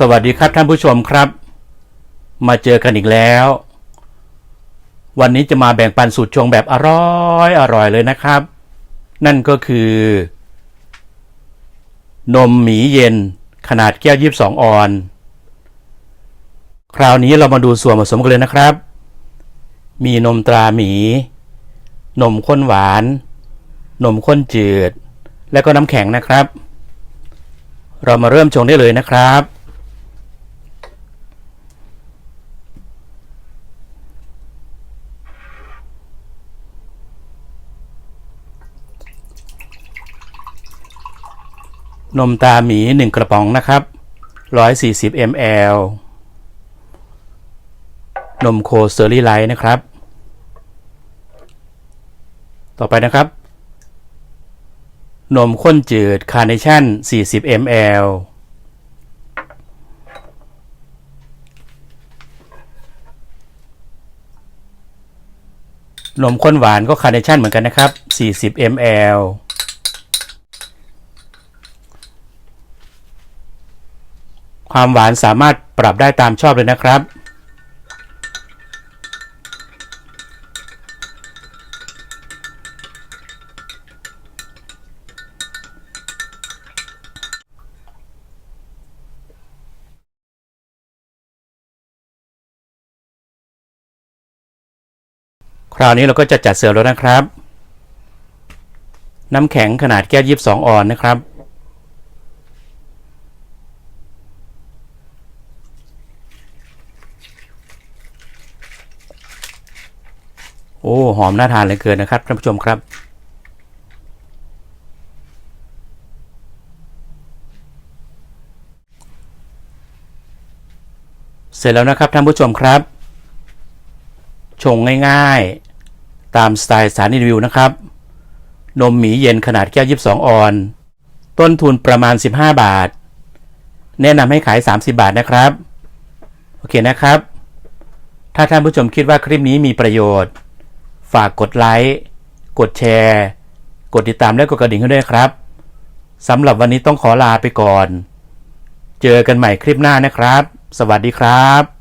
สวัสดีครับท่านผู้ชมครับ มาเจอกันอีกแล้ว วันนี้จะมาแบ่งปันสูตรชงแบบอร่อยอร่อยเลยนะครับ นั่นก็คือ นมหมีเย็นขนาดแก้ว22ออน คราวนี้เรามาดูส่วนผสมกันเลยนะครับ มีนมตราหมี นมข้นหวาน นมข้นจืด และก็น้ำแข็งนะครับ เรามาเริ่มชงได้เลยนะครับ นมตาหมี 1 กระป๋องนะครับ 140 ml นมโคเซอรี่ไลท์นะครับ ต่อไปนะครับ นมข้นจืดคาร์เนชั่น 40 ml นมข้นหวานก็คาร์เนชั่นเหมือนกันนะครับ 40 ml ความหวานสามารถปรับได้ตามชอบเลยนะครับ คราวนี้เราก็จะจัดเสิร์ฟแล้วนะครับ น้ำแข็งขนาดแก้ว22ออนนะครับ โอ้ หอมน่าทานเหลือเกินนะครับท่านผู้ชมครับเสร็จแล้วนะครับท่านผู้ชมครับ ชงง่ายๆ ตามสไตล์สารีวิวนะครับ นมหมีเย็นขนาดแก้ว 22 ออน ต้นทุนประมาณ 15 บาท แนะนำให้ขาย 30 บาทนะครับ โอเคนะครับ ถ้าท่านผู้ชมคิดว่าคลิปนี้มีประโยชน์ ฝากกดไลค์กดแชร์ กดติดตามและกดกระดิ่งให้ด้วยครับสำหรับวันนี้ต้องขอลาไปก่อน เจอกันใหม่คลิปหน้านะครับ สวัสดีครับ